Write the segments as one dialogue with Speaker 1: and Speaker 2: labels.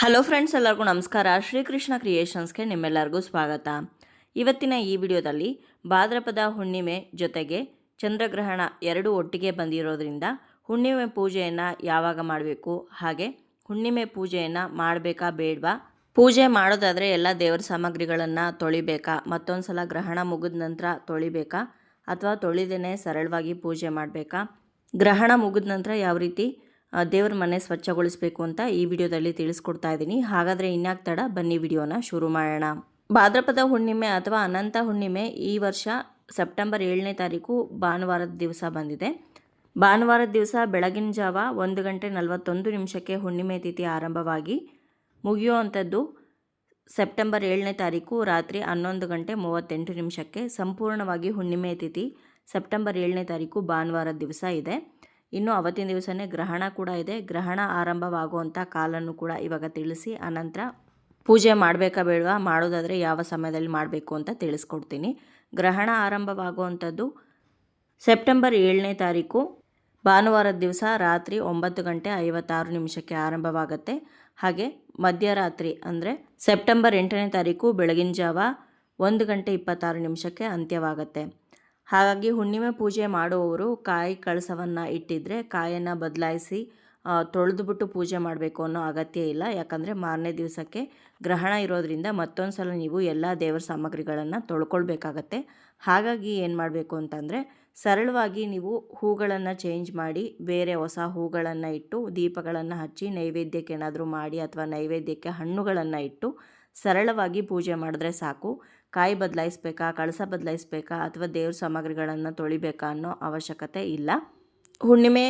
Speaker 1: Hello friends ಎಲ್ಲರಿಗೂ ನಮಸ್ಕಾರ. ಶ್ರೀಕೃಷ್ಣ ಕ್ರಿಯೇಷನ್ಸ್ಗೆ ನಿಮ್ಮೆಲ್ಲರಿಗೂ ಸ್ವಾಗತ. ಇವತ್ತಿನ ಈ ವಿಡಿಯೋದಲ್ಲಿ ಭಾದ್ರಪದ ಹುಣ್ಣಿಮೆ ಜೊತೆಗೆ ಚಂದ್ರಗ್ರಹಣ ಎರಡು ಒಟ್ಟಿಗೆ ಬಂದಿರೋದ್ರಿಂದ ಹುಣ್ಣಿಮೆ ಪೂಜೆಯನ್ನು ಯಾವಾಗ ಮಾಡಬೇಕು, ಹಾಗೆ ಹುಣ್ಣಿಮೆ ಪೂಜೆಯನ್ನು ಮಾಡಬೇಕಾ ಬೇಡವಾ? ಪೂಜೆ ಮಾಡೋದಾದರೆ ಎಲ್ಲ ದೇವರ ಸಾಮಗ್ರಿಗಳನ್ನು ತೊಳಿಬೇಕಾ? ಮತ್ತೊಂದು ಸಲ ಗ್ರಹಣ ಮುಗಿದ ನಂತರ ತೊಳಿಬೇಕಾ? ಅಥವಾ ತೊಳಿದೇನೆ ಸರಳವಾಗಿ ಪೂಜೆ ಮಾಡಬೇಕಾ? ಗ್ರಹಣ ಮುಗಿದ ನಂತರ ಯಾವ ರೀತಿ ದೇವ್ರ ಮನೆ ಸ್ವಚ್ಛಗೊಳಿಸಬೇಕು ಅಂತ ಈ ವಿಡಿಯೋದಲ್ಲಿ ತಿಳಿಸ್ಕೊಡ್ತಾ ಇದ್ದೀನಿ. ಹಾಗಾದರೆ ಇನ್ಯಾಕ್ ತಡ? ಬನ್ನಿ ವಿಡಿಯೋನ ಶುರು ಮಾಡೋಣ. ಭಾದ್ರಪದ ಹುಣ್ಣಿಮೆ ಅಥವಾ ಅನಂತ ಹುಣ್ಣಿಮೆ ಈ ವರ್ಷ ಸೆಪ್ಟೆಂಬರ್ ಏಳನೇ ತಾರೀಕು ಭಾನುವಾರದ ದಿವಸ ಬಂದಿದೆ. ಭಾನುವಾರದ ದಿವಸ ಬೆಳಗಿನ ಜಾವ ಒಂದು ಗಂಟೆ ನಲವತ್ತೊಂದು ನಿಮಿಷಕ್ಕೆ ಹುಣ್ಣಿಮೆ ತಿಥಿ ಆರಂಭವಾಗಿ ಮುಗಿಯುವಂಥದ್ದು ಸೆಪ್ಟೆಂಬರ್ ಏಳನೇ ತಾರೀಕು ರಾತ್ರಿ ಹನ್ನೊಂದು ಗಂಟೆ ಮೂವತ್ತೆಂಟು ನಿಮಿಷಕ್ಕೆ ಸಂಪೂರ್ಣವಾಗಿ ಹುಣ್ಣಿಮೆ ತಿಥಿ ಸೆಪ್ಟೆಂಬರ್ ಏಳನೇ ತಾರೀಕು ಭಾನುವಾರದ ದಿವಸ ಇದೆ. ಇನ್ನು ಅವತ್ತಿನ ದಿವಸನೇ ಗ್ರಹಣ ಕೂಡ ಇದೆ. ಗ್ರಹಣ ಆರಂಭವಾಗುವಂಥ ಕಾಲನ್ನು ಕೂಡ ಇವಾಗ ತಿಳಿಸಿ ಅನಂತರ ಪೂಜೆ ಮಾಡಬೇಕಾ ಬೇಡವಾ? ಮಾಡೋದಾದರೆ ಯಾವ ಸಮಯದಲ್ಲಿ ಮಾಡಬೇಕು ಅಂತ ತಿಳಿಸ್ಕೊಡ್ತೀನಿ. ಗ್ರಹಣ ಆರಂಭವಾಗುವಂಥದ್ದು ಸೆಪ್ಟೆಂಬರ್ ಏಳನೇ ತಾರೀಕು. ಭಾನುವಾರದ ದಿವಸ ರಾತ್ರಿ ಒಂಬತ್ತು ಗಂಟೆ ಐವತ್ತಾರು ನಿಮಿಷಕ್ಕೆ ಆರಂಭವಾಗುತ್ತೆ. ಹಾಗೆ ಮಧ್ಯರಾತ್ರಿ ಅಂದರೆ ಸೆಪ್ಟೆಂಬರ್ ಎಂಟನೇ ತಾರೀಕು ಬೆಳಗಿನ ಜಾವ ಒಂದು ಗಂಟೆ ಇಪ್ಪತ್ತಾರು ನಿಮಿಷಕ್ಕೆ ಅಂತ್ಯವಾಗುತ್ತೆ. ಹಾಗಾಗಿ ಹುಣ್ಣಿಮೆ ಪೂಜೆ ಮಾಡುವವರು ಕಾಯಿ ಕಳಸವನ್ನು ಇಟ್ಟಿದ್ರೆ ಕಾಯನ್ನು ಬದಲಾಯಿಸಿ ತೊಳೆದುಬಿಟ್ಟು ಪೂಜೆ ಮಾಡಬೇಕು ಅನ್ನೋ ಅಗತ್ಯ ಇಲ್ಲ. ಯಾಕಂದರೆ ಮಾರನೇ ದಿವಸಕ್ಕೆ ಗ್ರಹಣ ಇರೋದ್ರಿಂದ ಮತ್ತೊಂದು ಸಲ ನೀವು ಎಲ್ಲ ದೇವರ ಸಾಮಗ್ರಿಗಳನ್ನು ತೊಳ್ಕೊಳ್ಬೇಕಾಗತ್ತೆ. ಹಾಗಾಗಿ ಏನು ಮಾಡಬೇಕು ಅಂತಂದರೆ ಸರಳವಾಗಿ ನೀವು ಹೂಗಳನ್ನು ಚೇಂಜ್ ಮಾಡಿ, ಬೇರೆ ಹೊಸ ಹೂಗಳನ್ನು ಇಟ್ಟು ದೀಪಗಳನ್ನು ಹಚ್ಚಿ ನೈವೇದ್ಯಕ್ಕೆ ಏನಾದರೂ ಮಾಡಿ ಅಥವಾ ನೈವೇದ್ಯಕ್ಕೆ ಹಣ್ಣುಗಳನ್ನು ಇಟ್ಟು ಸರಳವಾಗಿ ಪೂಜೆ ಮಾಡಿದ್ರೆ ಸಾಕು. ಕಾಯಿ ಬದಲಾಯಿಸ್ಬೇಕಾ, ಕಳಸ ಬದಲಾಯಿಸ್ಬೇಕಾ ಅಥವಾ ದೇವ್ರ ಸಾಮಗ್ರಿಗಳನ್ನು ತೊಳಿಬೇಕಾ ಅನ್ನೋ ಅವಶ್ಯಕತೆ ಇಲ್ಲ. ಹುಣ್ಣಿಮೆ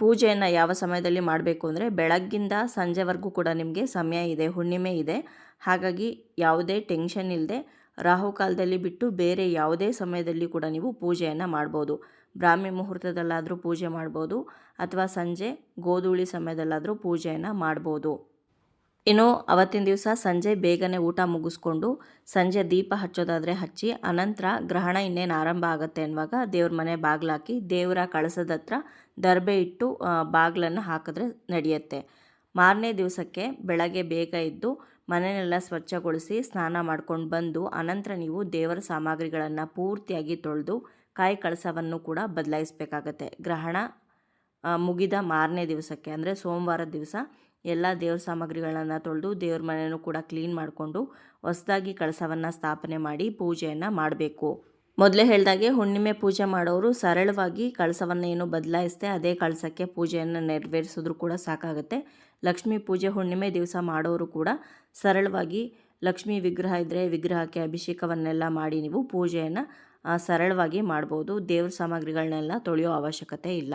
Speaker 1: ಪೂಜೆಯನ್ನು ಯಾವ ಸಮಯದಲ್ಲಿ ಮಾಡಬೇಕು ಅಂದರೆ ಬೆಳಗ್ಗಿಂದ ಸಂಜೆವರೆಗೂ ಕೂಡ ನಿಮಗೆ ಸಮಯ ಇದೆ, ಹುಣ್ಣಿಮೆ ಇದೆ. ಹಾಗಾಗಿ ಯಾವುದೇ ಟೆನ್ಷನ್ ಇಲ್ಲದೆ ರಾಹುಕಾಲದಲ್ಲಿ ಬಿಟ್ಟು ಬೇರೆ ಯಾವುದೇ ಸಮಯದಲ್ಲಿ ಕೂಡ ನೀವು ಪೂಜೆಯನ್ನು ಮಾಡ್ಬೋದು. ಬ್ರಾಹ್ಮಿ ಮುಹೂರ್ತದಲ್ಲಾದರೂ ಪೂಜೆ ಮಾಡ್ಬೋದು ಅಥವಾ ಸಂಜೆ ಗೋಧೂಳಿ ಸಮಯದಲ್ಲಾದರೂ ಪೂಜೆಯನ್ನು ಮಾಡ್ಬೋದು. ಇನ್ನು ಅವತ್ತಿನ ದಿವಸ ಸಂಜೆ ಬೇಗನೆ ಊಟ ಮುಗಿಸ್ಕೊಂಡು ಸಂಜೆ ದೀಪ ಹಚ್ಚೋದಾದರೆ ಹಚ್ಚಿ, ಅನಂತರ ಗ್ರಹಣ ಇನ್ನೇನು ಆರಂಭ ಆಗುತ್ತೆ ಅನ್ನುವಾಗ ದೇವ್ರ ಮನೆ ಬಾಗಿಲಾಕಿ ದೇವರ ಕಳಸದ ಹತ್ರ ದರ್ಬೆ ಇಟ್ಟು ಬಾಗಿಲನ್ನು ಹಾಕಿದ್ರೆ ನಡೆಯುತ್ತೆ. ಮಾರನೇ ದಿವಸಕ್ಕೆ ಬೆಳಗ್ಗೆ ಬೇಗ ಇದ್ದು ಮನೆಯನ್ನೆಲ್ಲ ಸ್ವಚ್ಛಗೊಳಿಸಿ ಸ್ನಾನ ಮಾಡ್ಕೊಂಡು ಬಂದು, ಅನಂತರ ನೀವು ದೇವರ ಸಾಮಗ್ರಿಗಳನ್ನು ಪೂರ್ತಿಯಾಗಿ ತೊಳೆದು ಕಾಯಿ ಕಳಸವನ್ನು ಕೂಡ ಬದಲಾಯಿಸಬೇಕಾಗತ್ತೆ. ಗ್ರಹಣ ಮುಗಿದ ಮಾರನೇ ದಿವಸಕ್ಕೆ, ಅಂದರೆ ಸೋಮವಾರ ದಿವಸ ಎಲ್ಲ ದೇವ್ರ ಸಾಮಗ್ರಿಗಳನ್ನು ತೊಳೆದು ದೇವ್ರ ಮನೆಯನ್ನು ಕೂಡ ಕ್ಲೀನ್ ಮಾಡಿಕೊಂಡು ಹೊಸದಾಗಿ ಕಳಸವನ್ನು ಸ್ಥಾಪನೆ ಮಾಡಿ ಪೂಜೆಯನ್ನು ಮಾಡಬೇಕು. ಮೊದಲೇ ಹೇಳಿದಾಗೆ ಹುಣ್ಣಿಮೆ ಪೂಜೆ ಮಾಡೋರು ಸರಳವಾಗಿ ಕಳಸವನ್ನು ಏನು ಬದಲಾಯಿಸ್ದೆ ಅದೇ ಕಳಸಕ್ಕೆ ಪೂಜೆಯನ್ನು ನೆರವೇರಿಸಿದ್ರು ಕೂಡ ಸಾಕಾಗುತ್ತೆ. ಲಕ್ಷ್ಮೀ ಪೂಜೆ ಹುಣ್ಣಿಮೆ ದಿವಸ ಮಾಡೋರು ಕೂಡ ಸರಳವಾಗಿ ಲಕ್ಷ್ಮೀ ವಿಗ್ರಹ ಇದ್ದರೆ ವಿಗ್ರಹಕ್ಕೆ ಅಭಿಷೇಕವನ್ನೆಲ್ಲ ಮಾಡಿ ನೀವು ಪೂಜೆಯನ್ನು ಸರಳವಾಗಿ ಮಾಡ್ಬೋದು. ದೇವ್ರ ಸಾಮಗ್ರಿಗಳನ್ನೆಲ್ಲ ತೊಳೆಯೋ ಅವಶ್ಯಕತೆ ಇಲ್ಲ.